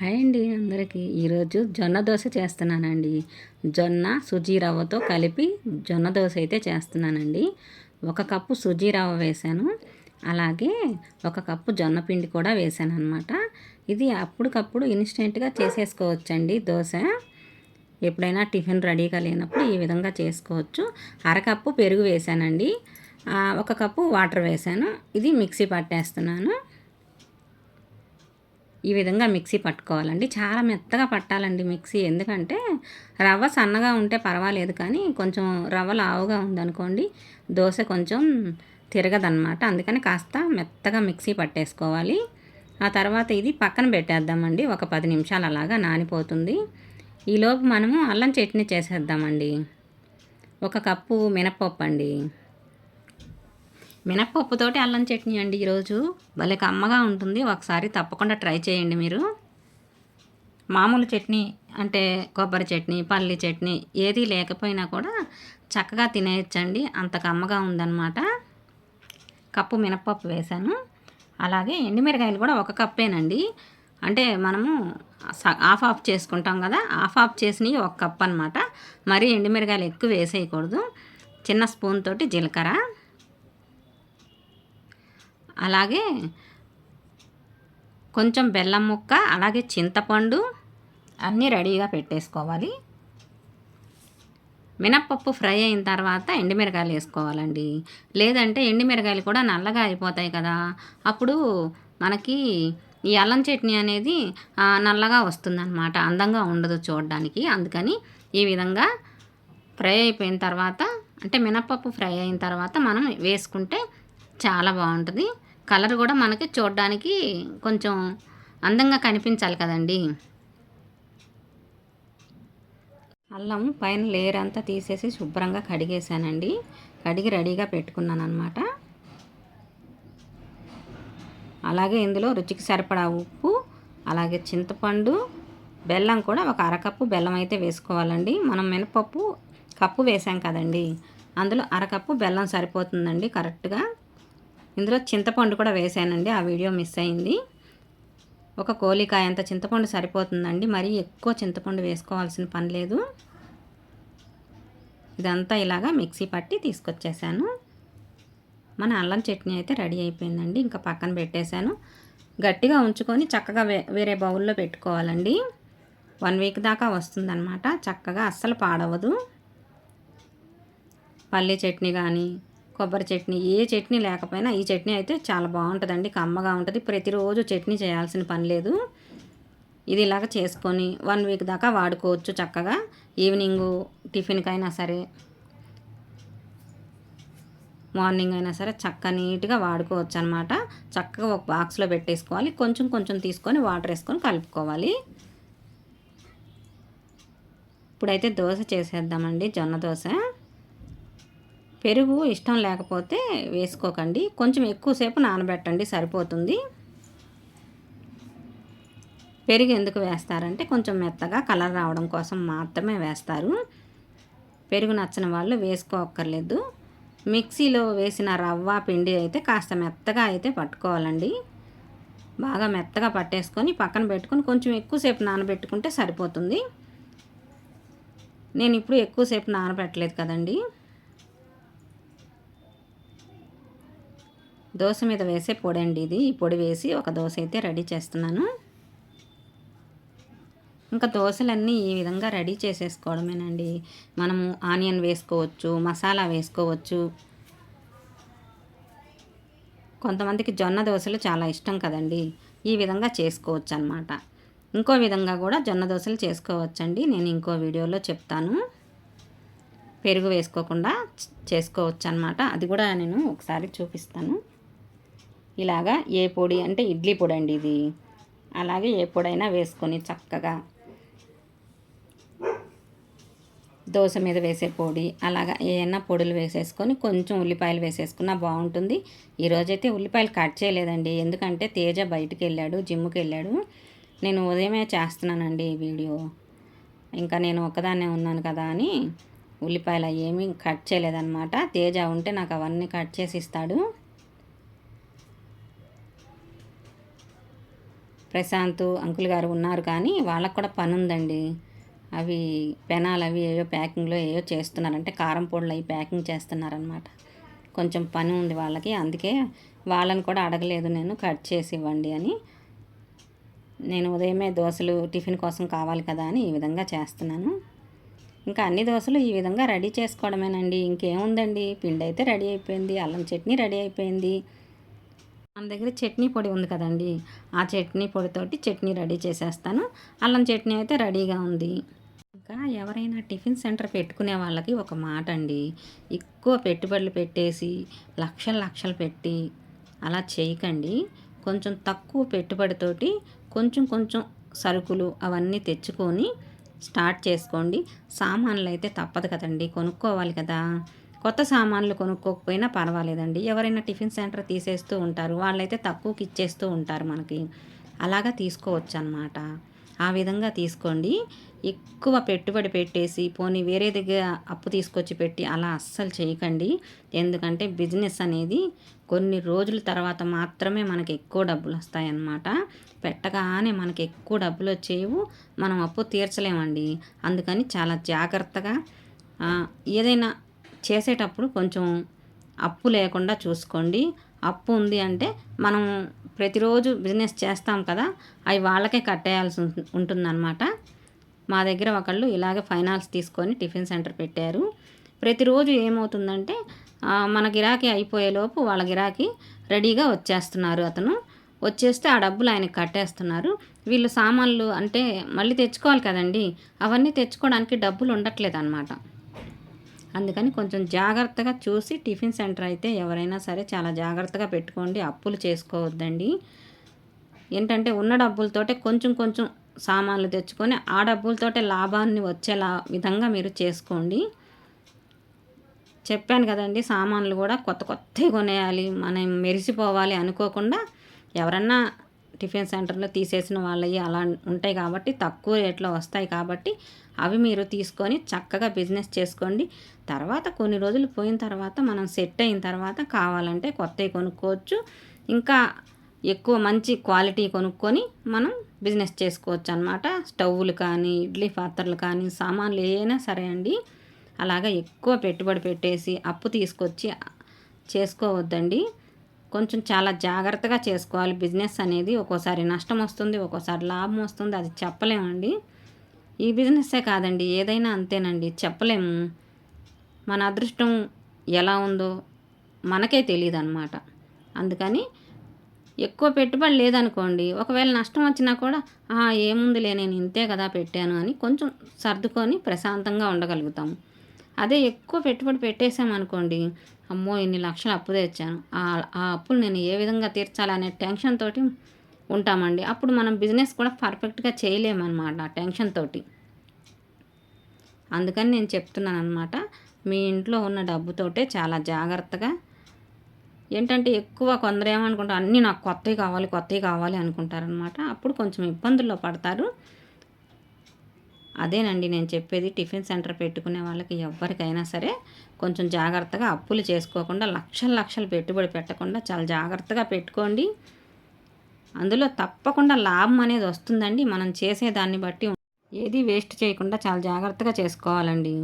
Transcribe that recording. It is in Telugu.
హాయ్ అండి అందరికీ. ఈరోజు జొన్న దోశ చేస్తున్నానండి. జొన్న సుజీ రవ్వతో కలిపి జొన్న దోశ అయితే చేస్తున్నానండి. ఒక కప్పు సుజీ రవ్వ వేసాను అలాగే ఒక కప్పు జొన్న పిండి కూడా వేసాను అనమాట ఇది అప్పటికప్పుడు ఇన్స్టెంట్గా చేసేసుకోవచ్చండి దోశ. ఎప్పుడైనా టిఫిన్ రెడీగా లేనప్పుడు ఈ విధంగా చేసుకోవచ్చు. అరకప్పు పెరుగు వేసానండి ఒక కప్పు వాటర్ వేసాను ఇది మిక్సీ పట్టేస్తున్నాను. ఈ విధంగా మిక్సీ పట్టుకోవాలండి. చాలా మెత్తగా పట్టాలండి మిక్సీ. ఎందుకంటే రవ్వ సన్నగా ఉంటే పర్వాలేదు కానీ కొంచెం రవ్వ లావుగా ఉందనుకోండి దోశ కొంచెం తిరగదనమాట అందుకని కాస్త మెత్తగా మిక్సీ పట్టేసుకోవాలి. ఆ తర్వాత ఇది పక్కన పెట్టేద్దామండి. ఒక పది నిమిషాలు అలాగా నానిపోతుంది. ఈలోపు మనము అల్లం చట్నీ చేసేద్దామండి. ఒక కప్పు మినప్పప్పు అండి. మినప్పప్పుతోటి అల్లం చట్నీ అండి ఈరోజు. భలే కమ్మగా ఉంటుంది. ఒకసారి తప్పకుండా ట్రై చేయండి మీరు. మామూలు చట్నీ అంటే కొబ్బరి చట్నీ పల్లి చట్నీ ఏది లేకపోయినా కూడా చక్కగా తినేయచ్చండి. అంత కమ్మగా ఉందన్నమాట. కప్పు మినప్పప్పు వేశాను. అలాగే ఎండిమిరకాయలు కూడా ఒక కప్పేనండి. అంటే మనము ఆఫ్ ఆఫ్ చేసుకుంటాం కదా ఆఫ్ ఆఫ్ చేసినవి ఒక కప్ అనమాట మరీ ఎండిమిరకాయలు ఎక్కువ వేసేయకూడదు. చిన్న స్పూన్ తోటి జీలకర్ర. అలాగే కొంచెం బెల్లం ముక్క అలాగే చింతపండు అన్నీ రెడీగా పెట్టేసుకోవాలి. మినప్పప్పు ఫ్రై అయిన తర్వాత ఎండిమిరకాయలు వేసుకోవాలండి. లేదంటే ఎండిమిరకాయలు కూడా నల్లగా అయిపోతాయి కదా. అప్పుడు మనకి ఈ అల్లం చట్నీ అనేది నల్లగా వస్తుందన్నమాట. అందంగా ఉండదు చూడడానికి. అందుకని ఈ విధంగా ఫ్రై అయిపోయిన తర్వాత అంటే మినప్పప్పు ఫ్రై అయిన తర్వాత మనం వేసుకుంటే చాలా బాగుంటుంది. కలర్ కూడా మనకి చూడడానికి కొంచెం అందంగా కనిపించాలి కదండి. అల్లం పైన లేయర్ అంతా తీసేసి శుభ్రంగా కడిగేసానండి కడిగి రెడీగా పెట్టుకున్నాను అనమాట అలాగే ఇందులో రుచికి సరిపడా ఉప్పు అలాగే చింతపండు బెల్లం కూడా ఒక అరకప్పు బెల్లం అయితే వేసుకోవాలండి. మనం మినపప్పు కప్పు వేసాం కదండి. అందులో అరకప్పు బెల్లం సరిపోతుందండి కరెక్ట్గా. ఇందులో చింతపండు కూడా వేసానండి. ఆ వీడియో మిస్ అయింది. ఒక కోలికాయ అంత చింతపండు సరిపోతుందండి. మరీ ఎక్కువ చింతపండు వేసుకోవాల్సిన పని లేదు. ఇదంతా ఇలాగా మిక్సీ పట్టి తీసుకొచ్చేసాను. మన అల్లం చట్నీ అయితే రెడీ అయిపోయిందండి. ఇంకా పక్కన పెట్టేశాను. గట్టిగా ఉంచుకొని చక్కగా వేరే బౌల్లో పెట్టుకోవాలండి. వన్ వీక్ దాకా వస్తుందన్నమాట. చక్కగా అస్సలు పాడవదు. పల్లీ చట్నీ కానీ కొబ్బరి చట్నీ ఏ చట్నీ లేకపోయినా ఈ చట్నీ అయితే చాలా బాగుంటుందండి. కమ్మగా ఉంటుంది. ప్రతిరోజు చట్నీ చేయాల్సిన పని లేదు. ఇది ఇలాగ చేసుకొని వన్ వీక్ దాకా వాడుకోవచ్చు చక్కగా. ఈవినింగు టిఫిన్కైనా సరే మార్నింగ్ అయినా సరే చక్క నీట్గా వాడుకోవచ్చు అనమాట చక్కగా ఒక బాక్స్లో పెట్టేసుకోవాలి. కొంచెం కొంచెం తీసుకొని వాటర్ వేసుకొని కలుపుకోవాలి. ఇప్పుడైతే దోశ చేసేద్దామండి. జొన్న దోశ. పెరుగు ఇష్టం లేకపోతే వేసుకోకండి. కొంచెం ఎక్కువసేపు నానబెట్టండి సరిపోతుంది. పెరుగు ఎందుకు వేస్తారంటే కొంచెం మెత్తగా కలర్ రావడం కోసం మాత్రమే వేస్తారు. పెరుగు నచ్చిన వాళ్ళు వేసుకోక్కర్లేదు. మిక్సీలో వేసిన రవ్వ పిండి అయితే కాస్త మెత్తగా అయితే పట్టుకోవాలండి. బాగా మెత్తగా పట్టేసుకొని పక్కన పెట్టుకొని కొంచెం ఎక్కువసేపు నానబెట్టుకుంటే సరిపోతుంది. నేను ఇప్పుడు ఎక్కువసేపు నానబెట్టలేదు కదండీ. దోశ మీద వేసే పొడి అండి ఇది. ఈ పొడి వేసి ఒక దోశ అయితే రెడీ చేస్తున్నాను. ఇంకా దోశలన్నీ ఈ విధంగా రెడీ చేసేసుకోవడమేనండి. మనము ఆనియన్ వేసుకోవచ్చు మసాలా వేసుకోవచ్చు. కొంతమందికి జొన్న దోశలు చాలా ఇష్టం కదండి. ఈ విధంగా చేసుకోవచ్చు అనమాట ఇంకో విధంగా కూడా జొన్న దోశలు చేసుకోవచ్చండి. నేను ఇంకో వీడియోలో చెప్తాను. పెరుగు వేసుకోకుండా చేసుకోవచ్చు అనమాట అది కూడా నేను ఒకసారి చూపిస్తాను. ఇలాగా ఏ పొడి అంటే ఇడ్లీ పొడి అండి ఇది. అలాగే ఏ పొడైనా వేసుకొని చక్కగా దోశ మీద వేసే పొడి అలాగా ఏమైనా పొడులు వేసేసుకొని కొంచెం ఉల్లిపాయలు వేసేసుకున్నా బాగుంటుంది. ఈరోజైతే ఉల్లిపాయలు కట్ చేయలేదండి. ఎందుకంటే తేజ బయటికి వెళ్ళాడు జిమ్కి వెళ్ళాడు. నేను ఉదయమే చేస్తున్నానండి ఈ వీడియో. ఇంకా నేను ఒక్కదాన్నే ఉన్నాను కదా అని ఉల్లిపాయలు ఏమీ కట్ చేయలేదన్నమాట. తేజ ఉంటే నాకు అవన్నీ కట్ చేసి ఇస్తాడు. ప్రశాంత్ అంకుల్ గారు ఉన్నారు కానీ వాళ్ళకు కూడా పని ఉందండి అవి పెనాలు అవి ఏవో ప్యాకింగ్లో ఏవో చేస్తున్నారంటే కారం పొడులు అవి ప్యాకింగ్ చేస్తున్నారనమాట కొంచెం పని ఉంది వాళ్ళకి. అందుకే వాళ్ళని కూడా అడగలేదు నేను. కట్ చేసి ఇవ్వండి అని. నేను ఉదయమే దోశలు టిఫిన్ కోసం కావాలి కదా అని ఈ విధంగా చేస్తున్నాను. ఇంకా అన్ని దోశలు ఈ విధంగా రెడీ చేసుకోవడమేనండి. ఇంకేముందండి? పిండి అయితే రెడీ అయిపోయింది. అల్లం చట్నీ రెడీ అయిపోయింది. మన దగ్గర చట్నీ పొడి ఉంది కదండి. ఆ చట్నీ పొడితోటి చట్నీ రెడీ చేసేస్తాను. అల్లం చట్నీ అయితే రెడీగా ఉంది. ఇంకా ఎవరైనా టిఫిన్ సెంటర్ పెట్టుకునే వాళ్ళకి ఒక మాట అండి. ఎక్కువ పెట్టుబడులు పెట్టేసి లక్షలు లక్షలు పెట్టి అలా చేయకండి. కొంచెం తక్కువ పెట్టుబడితోటి కొంచెం కొంచెం సరుకులు అవన్నీ తెచ్చుకొని స్టార్ట్ చేసుకోండి. సామాన్లు అయితే తప్పదు కదండి. కొనుక్కోవాలి కదా. కొత్త సామాన్లు కొనుక్కోకపోయినా పర్వాలేదండి. ఎవరైనా టిఫిన్ సెంటర్ తీసేస్తూ ఉంటారు. వాళ్ళైతే తక్కువకి ఇచ్చేస్తూ ఉంటారు మనకి. అలాగా తీసుకోవచ్చు అనమాట ఆ విధంగా తీసుకోండి. ఎక్కువ పెట్టుబడి పెట్టేసి పోనీ వేరే దగ్గర అప్పు తీసుకొచ్చి పెట్టి అలా అస్సలు చేయకండి. ఎందుకంటే బిజినెస్ అనేది కొన్ని రోజుల తర్వాత మాత్రమే మనకి ఎక్కువ డబ్బులు వస్తాయన్నమాట. పెట్టగానే మనకి ఎక్కువ డబ్బులు వచ్చేవు. మనం అప్పు తీర్చలేమండి. అందుకని చాలా జాగ్రత్తగా ఏదైనా చేసేటప్పుడు కొంచెం అప్పు లేకుండా చూసుకోండి. అప్పు ఉంది అంటే మనం ప్రతిరోజు బిజినెస్ చేస్తాం కదా అవి వాళ్ళకే కట్టేయాల్సి ఉంటుందన్నమాట. మా దగ్గర ఒకళ్ళు ఇలాగే ఫైనాన్స్ తీసుకొని టిఫిన్ సెంటర్ పెట్టారు. ప్రతిరోజు ఏమవుతుందంటే మన గిరాకీ అయిపోయేలోపు వాళ్ళ గిరాకీ రెడీగా వచ్చేస్తున్నారు అతను. వచ్చేస్తే ఆ డబ్బులు ఆయనకి కట్టేస్తున్నారు. వీళ్ళు సామాన్లు అంటే మళ్ళీ తెచ్చుకోవాలి కదండి. అవన్నీ తెచ్చుకోవడానికి డబ్బులు ఉండట్లేదు అనమాట అందుకని కొంచెం జాగ్రత్తగా చూసి టిఫిన్ సెంటర్ అయితే ఎవరైనా సరే చాలా జాగ్రత్తగా పెట్టుకోండి. అప్పులు చేసుకోవద్దండి. ఏంటంటే ఉన్న డబ్బులతోటే కొంచెం కొంచెం సామాన్లు తెచ్చుకొని ఆ డబ్బులతోటే లాభాన్ని వచ్చేలా విధంగా మీరు చేసుకోండి. చెప్పాను కదండి సామాన్లు కూడా కొత్త కొత్తవి కొనేయాలి. మనం మెరిసిపోవాలి అనుకోకుండా ఎవరన్నా టిఫిన్ సెంటర్లో తీసేసిన వాళ్ళవి అలా ఉంటాయి కాబట్టి తక్కువ రేట్లో వస్తాయి కాబట్టి అవి మీరు తీసుకొని చక్కగా బిజినెస్ చేసుకోండి. తర్వాత కొన్ని రోజులు పోయిన తర్వాత మనం సెట్ అయిన తర్వాత కావాలంటే కొత్తవి కొనుక్కోవచ్చు. ఇంకా ఎక్కువ మంచి క్వాలిటీ కొనుక్కొని మనం బిజినెస్ చేసుకోవచ్చు అనమాట స్టవ్లు కానీ ఇడ్లీ పాత్రలు కానీ సామాన్లు ఏమైనా సరే అండి. అలాగా ఎక్కువ పెట్టుబడి పెట్టేసి అప్పు తీసుకొచ్చి చేసుకోవద్దండి. కొంచెం చాలా జాగ్రత్తగా చేసుకోవాలి. బిజినెస్ అనేది ఒక్కోసారి నష్టం వస్తుంది ఒక్కోసారి లాభం వస్తుంది అది చెప్పలేమండి. ఈ బిజినెస్సే కాదండి ఏదైనా అంతేనండి చెప్పలేము. మన అదృష్టం ఎలా ఉందో మనకే తెలియదు అనమాట అందుకని ఎక్కువ పెట్టుబడి లేదనుకోండి ఒకవేళ నష్టం వచ్చినా కూడా ఏముందిలే నేను ఇంతే కదా పెట్టాను అని కొంచెం సర్దుకొని ప్రశాంతంగా ఉండగలుగుతాము. అదే ఎక్కువ పెట్టుబడి పెట్టేసామనుకోండి అమ్మో ఇన్ని లక్షలు అప్పు తెచ్చాను ఆ అప్పులు నేను ఏ విధంగా తీర్చాలనే టెన్షన్ తోటి ఉంటామండి. అప్పుడు మనం బిజినెస్ కూడా పర్ఫెక్ట్గా చేయలేమన్నమాట టెన్షన్ తోటి. అందుకని నేను చెప్తున్నాను అనమాట మీ ఇంట్లో ఉన్న డబ్బుతోటే చాలా జాగ్రత్తగా ఏంటంటే ఎక్కువ కొందరు ఏమనుకుంటారు అన్నీ నాకు కొత్తవి కావాలి కొత్తవి కావాలి అనుకుంటారనమాట అప్పుడు కొంచెం ఇబ్బందుల్లో పడతారు. అదేనండి నేను చెప్పేది టిఫిన్ సెంటర్ పెట్టుకునే వాళ్ళకి ఎవరికైనా సరే కొంచెం జాగ్రత్తగా అప్పులు చేసుకోకుండా లక్షల లక్షలు పెట్టుబడి పెట్టకుండా చాలా జాగ్రత్తగా పెట్టుకోండి. అందులో తప్పకుండా లాభం అనేది వస్తుందండి. మనం చేసే దాన్ని బట్టి ఏది వేస్ట్ చేయకుండా చాలా జాగ్రత్తగా చేసుకోవాలండి.